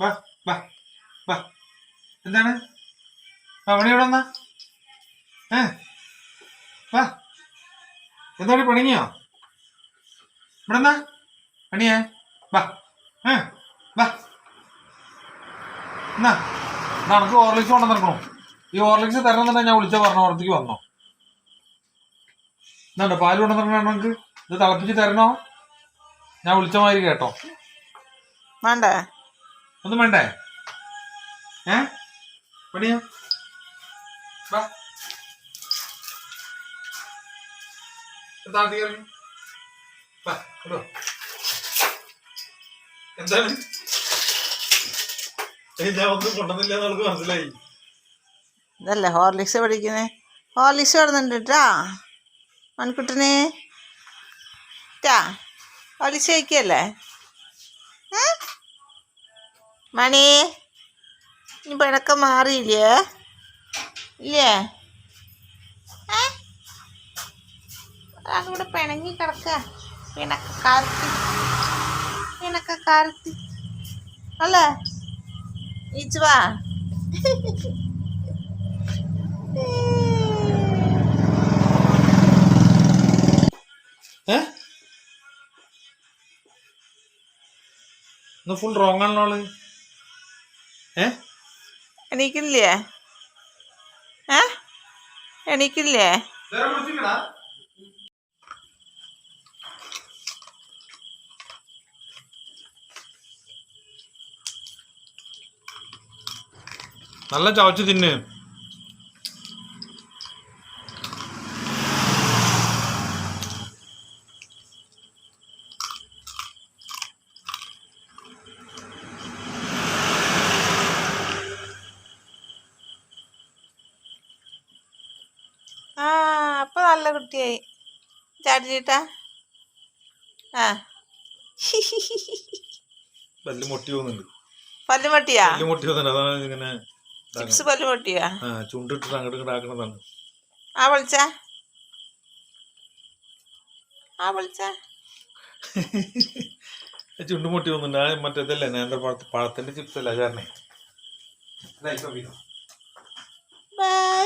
വാ വാ വാ. എന്താണ്? പണി ഇവിടെ വന്നാ? ഏ? വാ. എന്താണ് പണിങ്ങിയോ? ഇവിടെ എന്നാ പണിയേ? വാ. ഏ വാ. എന്നാ നമുക്ക് ഓർലിക്സ് കൊണ്ടുവന്നിരിക്കണോ ഈ ഓർലിക്സ് തരണമെന്നുണ്ടെങ്കിൽ ഞാൻ വിളിച്ച പറഞ്ഞു ഓർത്തേക്ക് വന്നോ. എന്താണ്ട് പാൽ കൊണ്ടു നടക്കണം നമുക്ക് ഇത് തിളപ്പിച്ച് തരണോ? ഞാൻ വിളിച്ച മാതിരി കേട്ടോ. വേണ്ടേ? ഒന്നും വേണ്ടേ? ഏ? പണിയോ എന്താണ് എന്നുള്ളത് മനസ്സിലായി. ഇതല്ലേ ഹോർലിക്സ് പഠിക്കുന്നേ? ഹോർലിക്സ് കിടന്നുണ്ട് കേട്ടാ മൺകുട്ടനെ. ട്ടാ. ഹോർലിക്സ് കഴിക്കല്ലേ? മണി ഇനി പിണക്കം മാറിയില്ലേ? ഇല്ലേ? ഒരാളിവിടെ പിണങ്ങി കിടക്ക. പിണക്കക്കാരത്തി പിണക്കക്കാരത്തി അല്ലേ? ഈച്ചു വാ. ഏ? ഇന്ന് ഫുൾ റോങ് ആണല്ലോ എണീക്കില്ലേ ഏ? എണീക്കില്ലേ നല്ല ചവച്ച് തിന്ന്. ആ അപ്പൊ നല്ല കുട്ടിയായി. ചാടിച്ചിട്ടാ. ആ. പല്ല് മുട്ടി പോകുന്നുണ്ട്. പല്ല് പൊട്ടിയാ പല്ല് മുട്ടി പോകുന്നുണ്ട്. അതാണ് ഇങ്ങനെ ചിപ്സ് പല്ല് പൊട്ടിയാ ആ ചുണ്ടിട്ടിട്ട് അങ്ങോട്ട് ഇങ്ങോട്ട് ആക്കണതാണ്. ആ വിളിച്ച. ആ വിളിച്ച. ചുണ്ട് മുട്ടി പോകുന്നുണ്ട്. ആ മറ്റേതല്ലേ നേന്ത്രപ്പഴത്ത് പഴത്തിന്റെ ചിപ്സ് അല്ല ചേർന്നേ ബൈ